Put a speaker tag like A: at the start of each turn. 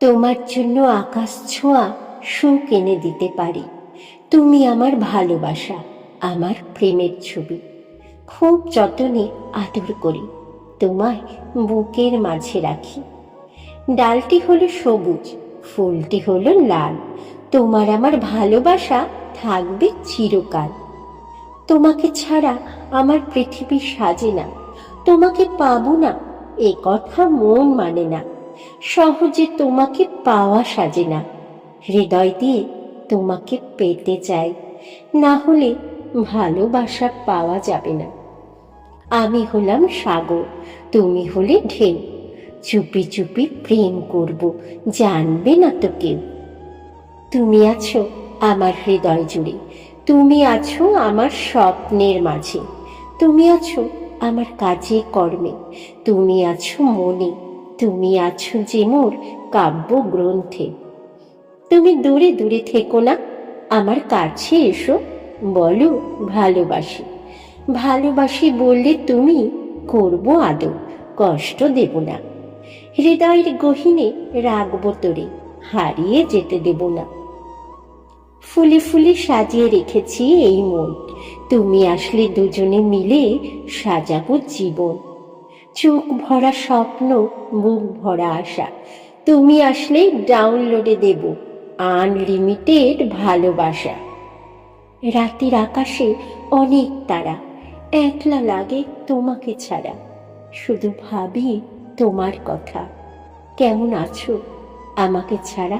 A: তোমার জন্য আকাশ ছোঁয়া সুখ এনে দিতে পারি। তুমি আমার ভালোবাসা, আমার প্রেমের ছবি। খুব যতনে আদর করি, তোমায় বুকের মাঝে রাখি। ডালটি হলো সবুজ, ফুলটি হলো লাল। তোমার আমার ভালোবাসা থাকবে চিরকাল। তোমাকে ছাড়া আমার পৃথিবী সাজে না, তোমাকে পাবো না, এ কথা মন মানে না। সহজে তোমাকে পাওয়া সাজে না। হৃদয় দিয়ে তোমাকে পেতে চাই। না হলে ভালোবাসা পাওয়া যাবে না। আমি হলাম সাগর, তুমি হলে ঢেউ। চুপি চুপি প্রেম করব, জানবে না তো কেউ। তুমি আছো আমার হৃদয় জুড়ে, তুমি আছো আমার স্বপ্নের মাঝে। তুমি আছো আমার কাজে কর্মে, তুমি আছো মনে। তুমি আছো যে মোর কাব্য গ্রন্থে তুমি দূরে দূরে থেকো না, আমার কাছে এসো, বলো ভালোবাসি। ভালোবাসি বললে তুমি করব আদৌ কষ্ট দেব না। হৃদয়ের গহিনে রাখব তোরে, হারিয়ে যেতে দেব না। ফুলে ফুলে সাজিয়ে রেখেছি এই মন, তুমি আসলে দুজনে মিলে সাজাবো জীবন। চোখ ভরা স্বপ্ন বুক ভরা আশা। তুমি আসলে ডাউনলোডে দেব আনলিমিটেড ভালোবাসা। রাতের আকাশে অনেক তারা, একলা লাগে তোমাকে ছাড়া। শুধু ভাবি তোমার কথা। কেমন আছো? আমাকে ছাড়া